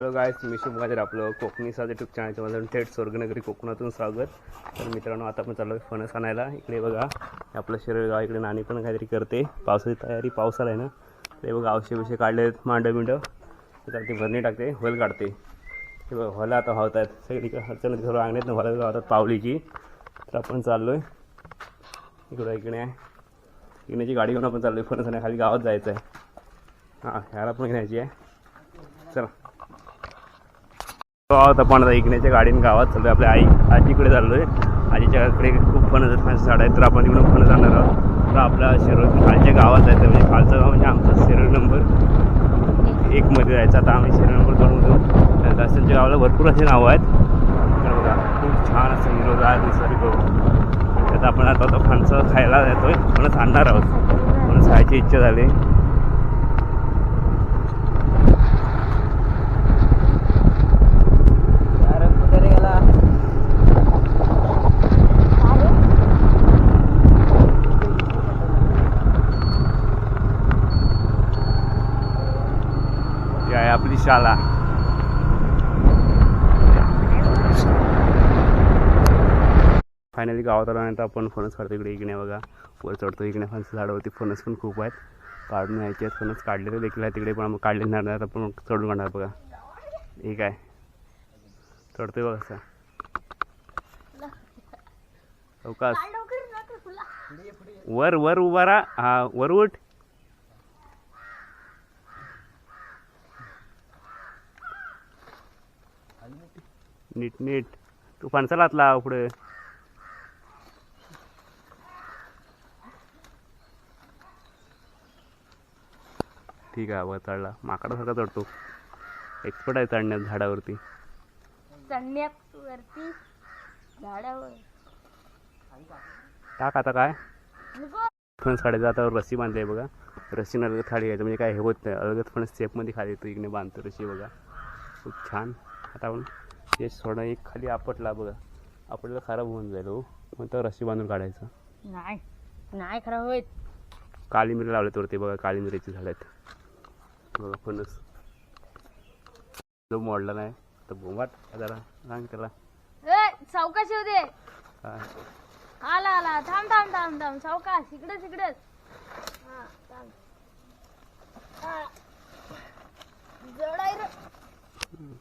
Hello guys मी शुभ गाजर आपलं कोकणी साज यूट्यूब चॅनलच्या माझं थेट स्वर्गनगरी कोकणातून स्वागत. तर मित्रांनो आता आपण चाललो आहे फणस आणायला. इकडे बघा आपलं शरीर गाव इकडे नाणी पण काहीतरी करते. पावसाची तयारी पावसाला आहे ना. ते बघा औषध बिषे काढले आहेत मांड बिंड. तर ते भरणी टाकते होल काढते. हे बघा होला आता वाहत आहेत सगळी अचानक घरं आणत ना होला गावतात पावलीची. तर आपण चाललो आहे इकडं इकडे आहे. इकण्याची गाडी घेऊन आपण चाललो आहे फणस आणि खाली गावात जायचं आहे हां ह्याला पण घ्यायची आहे. चला. आहोत आपण आता इकण्याच्या गाडीने गावात चाललोय. आपल्या आई आजीकडे चाललोय. आजीच्याकडे खूप फणस फणस झाड आहेत. तर आपण तिकडून फणस आणणार आहोत. तर आपल्या शिरोळ खालच्या गावात जायचं म्हणजे खालचं गाव म्हणजे आमचं शिरोळ नंबर एकमध्ये जायचं. आता आम्ही शिरोळ नंबर दोन होतो दर्शनच्या गावाला भरपूर असे नावं आहेत. तर बघा खूप छान असं हिरोगार निसर्ग. त्यात आपण आता फणसं खायला खायला जातोय. फणस आणणार आहोत. फणस खायची इच्छा झाली ही inshallah. फायनली गावात आल्यानंतर आपण फणस काढतो इकडे. इकडे बघा. वर चढतो इकडे फणस झाडावरती फणस पण खूप आहेत. काढून यायचे आहेत. फणस काढलेले देखील आहेत तिकडे पण काढले नाही. आता आपण चढून काढणार बघा. ठीक आहे चढतोय बघा सर अवकाश वर वर उभा राहा. हा वर उठ. नीट नीट. तू फणसाला हात लाव पुढे. ठीक आहे वर चढला. माकडासारखा चढतो. एक्सपर्ट आहे चढण्यात झाडावरती. चढण्यात वरती झाडावर. टाक आता काय. फणस काढायचं आता रस्सी बांधली आहे बघा. रस्सीनं अलगत खाली घ्यायचं म्हणजे काय हे होत नाही. अलगत फणस सेपमध्ये खाली येतो. इकडे बांधतो रस्सी बघा. खूप छान. आता आपण ते सोडा एक खाली आपटला बघा. आपटला खराब होऊन जाईल हो. मग तर रस्सी बांधून काढायचं. नाही. नाही खरं होत काळी मिरी लावले वरती बघा काळी मिरीची झाड आहेत बघा फणस. जो मोडला नाही. तर बोंबाट. जरा सांग त्याला. सावकाश येऊ दे. काय? आला आला. थांब थांब थांब थांब. सावकाश इकडेच इकडेच. हा, थांब. हा. जड आहे रे.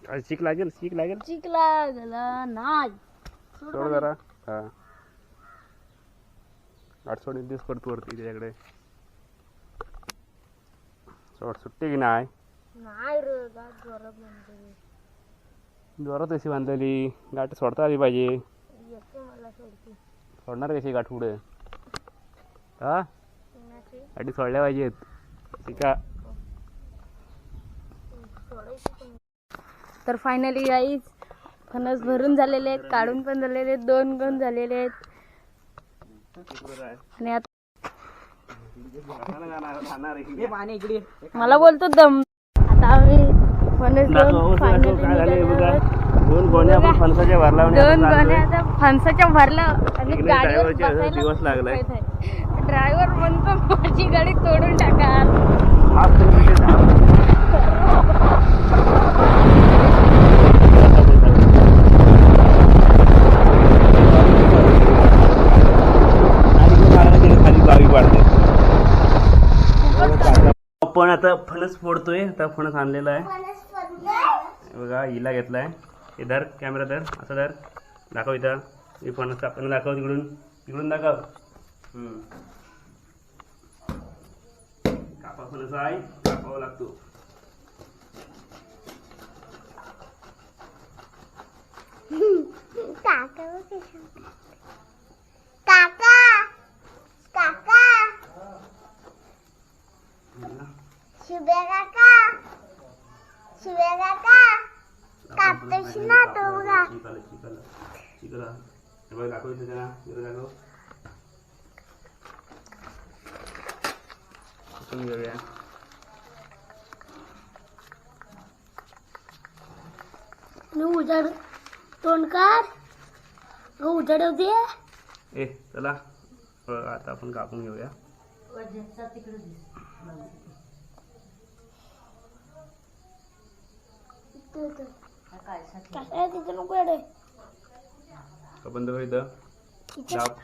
काय शिक लागेल शिक लागेल. चिकला गेला नाही. सोड सोड जरा. हा. आठवड दिवस पडतो वरती त्याच्याकडे. सोड सुट्टी की नाही? नाही रे गाठ जोरात म्हणते जोरात कशी बांधलेली? गाठ सोडता आली पाहिजे. येते मला सोडते. सोडणार कशी गाठ पुढे? हा? गाठी सोडल्या पाहिजेत. शिका सोडायची पण. तर फायनली गाईज फणस भरून झालेले आहेत काढून पण झालेले आहेत दोन गण झालेले आहेत. आणि आता मला बोलतो दम. आता आम्ही फणस दोन फायनली दोन गोण्या आपण फणसाच्या भरला दोन गोण्या आता फणसाच्या भरलं आणि गाडीवर दिवस लागलाय. ड्रायव्हर म्हणतो माझी गाडी तोडून टाका खाली गावी पाडते खूपच आपण आता फणस फोडतोय आता फणस आणलेला आहे. बघा हिला घेतलाय. हे धर कॅमेरा धर असं धर. दाखव इथं. हे फणस आपण दाखव तिकडून. तिकडून दाखव. कापा फणस आहे कापावा लागतो. शुभ्या काका शुभ्या काका कापतोस ना तो बघा. शिकायला शिकायला शिकायला हे बघ दाखव इथं जरा इथं दाखव आपण घेऊया उजाड तोंड काढ उजाड होते ए चला बघ, आता आपण कापून घेऊया तू तू काय तिथं नको येडे. बंद होईल दाब.